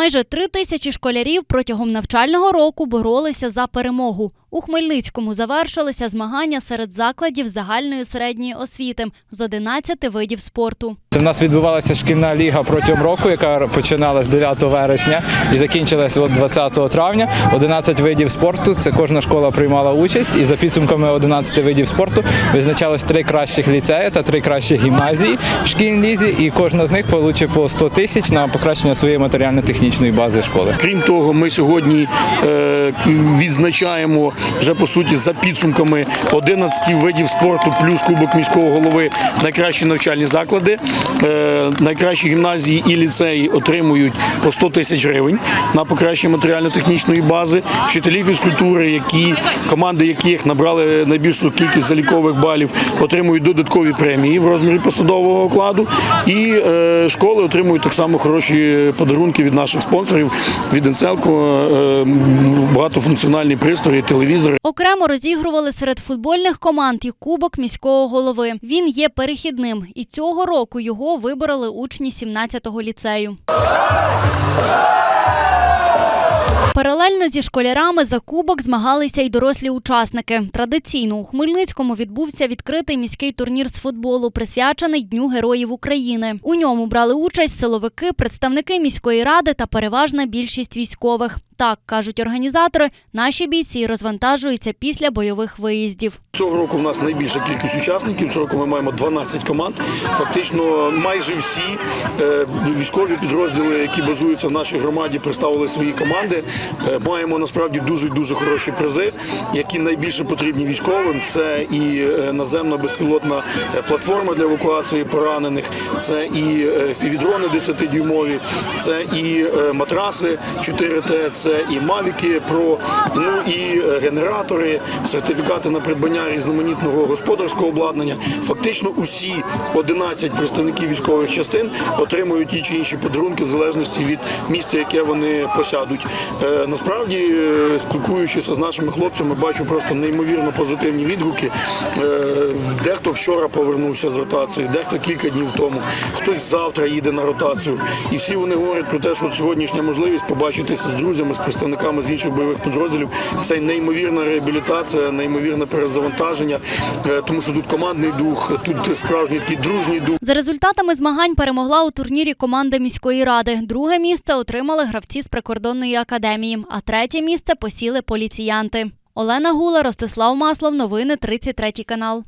Майже три тисячі школярів протягом навчального року боролися за перемогу. У Хмельницькому завершилися змагання серед закладів загальної середньої освіти з 11 видів спорту. Це в нас відбувалася шкільна ліга протягом року, яка починалась 9 вересня і закінчилась от 20 травня. 11 видів спорту. Це кожна школа приймала участь, і за підсумками 11 видів спорту визначалось три кращих ліцеї та три кращих гімназії в шкільній лізі, і кожна з них отримує по 100 тисяч на покращення своєї матеріально-технічної бази школи. Крім того, ми сьогодні е, відзначаємо вже по суті за підсумками 11 видів спорту плюс кубок міського голови найкращі навчальні заклади. Е, найкращі гімназії і ліцеї отримують по 100 тисяч гривень на покращення матеріально-технічної бази. Вчителі фізкультури, які команди яких набрали найбільшу кількість залікових балів, отримують додаткові премії в розмірі посадового окладу. І е, школи отримують так само хороші подарунки від наших спонсорів від Енцелко, е, багатофункціональні пристрої, телевізори. Окремо розігрували серед футбольних команд і кубок міського голови. Він є перехідним, і цього року його вибороли учні 17-го ліцею. Паралельно зі школярами за кубок змагалися й дорослі учасники. Традиційно у Хмельницькому відбувся відкритий міський турнір з футболу, присвячений Дню Героїв України. У ньому брали участь силовики, представники міської ради та переважна більшість військових. Так кажуть організатори, наші бійці розвантажуються після бойових виїздів. Цього року в нас найбільша кількість учасників. Цього року ми маємо 12 команд. Фактично, майже всі е, військові підрозділи, які базуються в нашій громаді, представили свої команди. Е, Маємо насправді дуже дуже хороші призи, які найбільше потрібні військовим. Це і е, наземна безпілотна платформа для евакуації поранених, це і впівдрони 10-дюймові, це і матраси 4Т, це і мавіки Pro, ну і е, генератори, сертифікати на придбання різноманітного господарського обладнання. Фактично усі 11 представників військових частин отримують ті чи інші подарунки в залежності від місця, яке вони посядуть. Е, Насправді, е, спілкуючися з нашими хлопцями, бачу просто неймовірно позитивні відгуки. Дехто вчора повернувся з ротації, дехто кілька днів тому, хтось завтра їде на ротацію. І всі вони говорять про те, що сьогоднішня можливість побачитися з друзями, представниками з інших бойових підрозділів це неймовірна реабілітація, неймовірне перезавантаження, е, тому що тут командний дух, тут справжній такий дружній дух. За результатами змагань перемогла у турнірі команда міської ради. Друге місце отримали гравці з прикордонної академії, а третє місце посіли поліціянти. Олена Гула, Ростислав Маслов. Новини 33 канал.